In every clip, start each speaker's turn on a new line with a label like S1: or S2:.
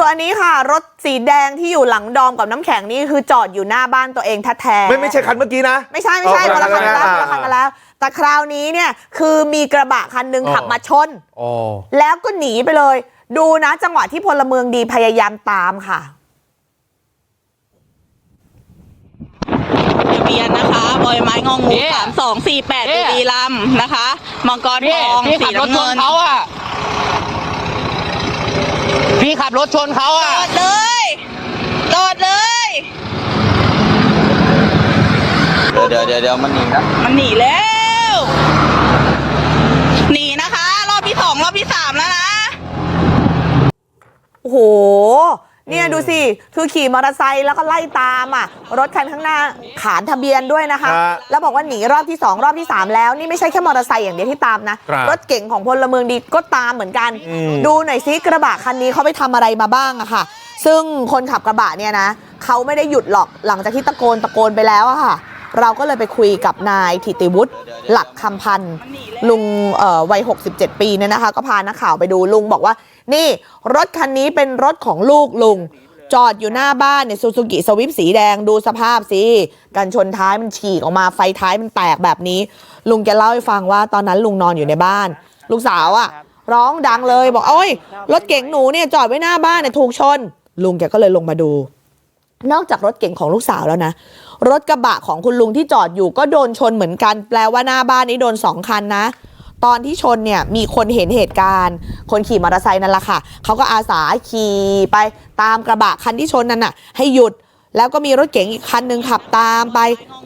S1: ส่วนอันนี้ค่ะ รถสีแดงที่อยู่หลังดอมกับน้ำแข็งนี่คือจอดอยู่หน้าบ้านตัวเองแท้ๆ
S2: ไม่ไม่ใช่คันเมื่อกี้นะ
S1: ไม่ใช่ไม่ใช่
S2: อ๋อ
S1: คนละคันกันแล้ว
S2: อ่า
S1: คนละคันกันแล้ว แต่คราวนี้เนี่ยคือมีกระบะคันหนึ่ง
S2: อ๋อ
S1: ขับมาชน
S2: อ๋อ
S1: แล้วก็หนีไปเลย ดูนะจังหวะที่พลเมืองดีพยายามตามค่ะ
S3: ทะเบียนนะคะบอยไม้งองู
S4: เนี่ย
S3: สามสองสี่แปด
S4: เนี่
S3: บุ
S4: ย
S3: รีรัมย์นะคะมังกรท
S4: พี่
S3: อง
S4: พี่
S3: สี
S4: ขับรถ
S3: น้ำ
S4: ช
S3: เงิ
S4: น
S3: น
S4: เขาอะ พี่ขับรถชนเขา
S3: จ
S4: อะ
S3: อดเลยจอดเลย
S5: เดี๋ยวเดี๋ยวเดี๋ยวมันหนีนะ
S3: มันหนีแล้ว หนีนะคะ รอบที่สองรอบที่สามแล้วนะ
S1: โอ้โห เนี่ยดูสิ คือขี่มอเตอร์ไซค์แล้วก็ไล่ตามอะ รถคันข้างหน้าขานทะเบียนด้วยนะคะ
S2: ฮะ
S1: แล้วบอกว่าหนีรอบที่ 2 รอบที่ 3 แล้ว นี่ไม่ใช่แค่มอเตอร์ไซค์อย่างเดียวที่ตามนะ
S2: ครับ
S1: รถเก๋งของพลเมืองดีก็ตามเหมือนกัน
S2: อืม
S1: ดูหน่อยซิกระบะคันนี้เขาไปทำอะไรมาบ้างอะค่ะ ซึ่งคนขับกระบะเนี่ยนะเขาไม่ได้หยุดหรอกหลังจากที่ตะโกนตะโกนไปแล้วอะค่ะ เราก็เลยไปคุยกับนายถิติวุฒิหลักคำพันธ์ลุงเอ่อวัย 67 ปีเนี่ยนะคะก็พานักข่าวไปดูลุงบอกว่า นี่รถคันนี้เป็นรถของลูกลุง จอดอยู่หน้าบ้านเนี่ยซูซูกิสวิปสีแดงดูสภาพสิกันชนท้ายมันฉีกออกมาไฟท้ายมันแตกแบบนี้ ลุงแกเล่าให้ฟังว่าตอนนั้นลุงนอนอยู่ในบ้าน ลูกสาวอะร้องดังเลยบอกโอ้ยรถเก๋งหนูเนี่ยจอดไว้หน้าบ้านเนี่ยถูกชน ลุงแกก็เลยลงมาดู อกจากรถเก๋งของลูกสาวแล้วนะรถกระบะของคุณลุงที่จอดอยู่ก็โดนชนเหมือนกัน แปลว่าหน้าบ้านนี้โดนสองคันนะ ตอนที่ชนเนี่ยมีคนเห็นเหตุการณ์ คนขี่มอเตอร์ไซค์นั่นแหละค่ะเขาก็อาสาขี่ไปตามกระบะคันที่ชนนั่นน่ะ ให้หยุดแล้วก็มีรถเก๋งอีกคันหนึ่งขับตามไป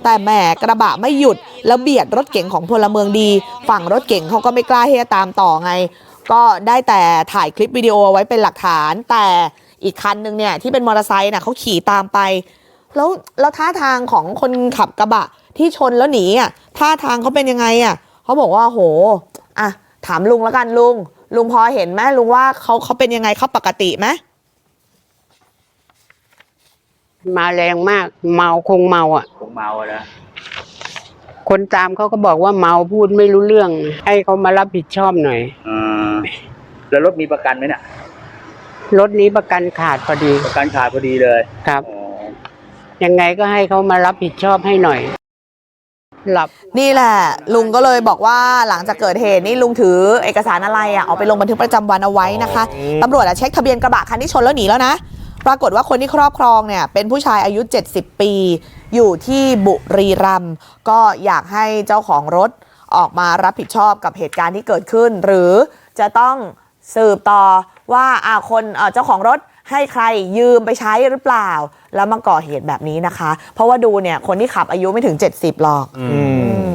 S1: แต่แหมกระบะไม่หยุด แล้วเบียดรถเก๋งของพลเมืองดี ฝั่งรถเก๋งเขาก็ไม่กล้าที่จะตามต่อไง ก็ได้แต่ถ่ายคลิปวิดีโอเอาไว้เป็นหลักฐานแต่ อีกคันหนึ่งเนี่ยที่เป็นมอเตอร์ไซค์น่ะเขาขี่ตามไป แล้วแล้วท่าทางของคนขับกระบะที่ชนแล้วหนีอะท่าทางเขาเป็นยังไงอะเขาบอกว่าโหอะถามลุงแล้วกันลุง ลุงพอเห็นไหมลุงว่าเขาเขาเป็นยังไงเขาปกติไหม
S6: มาแรงมาก เมาคงเมาอะ
S5: ผมเมาอะนะ
S6: คนตามเขาก็บอกว่าเมาพูดไม่รู้เรื่อง ให้เขามารับผิดชอบหน่อย
S5: อ่าแล้วรถมีประกันไหมเนี่ย
S6: รถนี้ประกันขาดพอดี
S5: ประกันขาดพอดีเลย
S6: ครับ
S5: อ๋อ
S6: ยังไงก็ให้เขามารับผิดชอบให้หน่อย หลับ
S1: นี่แหละ ลุงก็เลยบอกว่าหลังจากเกิดเหตุนี่ลุงถือเอกสารอะไรอะเอาไปลงบันทึกประจำวันเอาไว้นะคะ
S2: อืม
S1: ตำรวจอะเช็คทะเบียนกระบะคันที่ชนแล้วหนีแล้วนะ ปรากฏว่าคนที่ครอบครองเนี่ย เป็นผู้ชายอายุ 70 ปี อยู่ที่บุรีรัมย์ก็อยากให้เจ้าของรถออกมารับผิดชอบกับเหตุการณ์ที่เกิดขึ้น หรือจะต้องสืบต่อ ว่าอ่าคนเอ่อเจ้าของรถให้ใครยืมไปใช้หรือเปล่า แล้วมาก่อเหตุแบบนี้นะคะ เพราะว่าดูเนี่ยคนที่ขับอายุไม่ถึง70หรอก
S2: อืม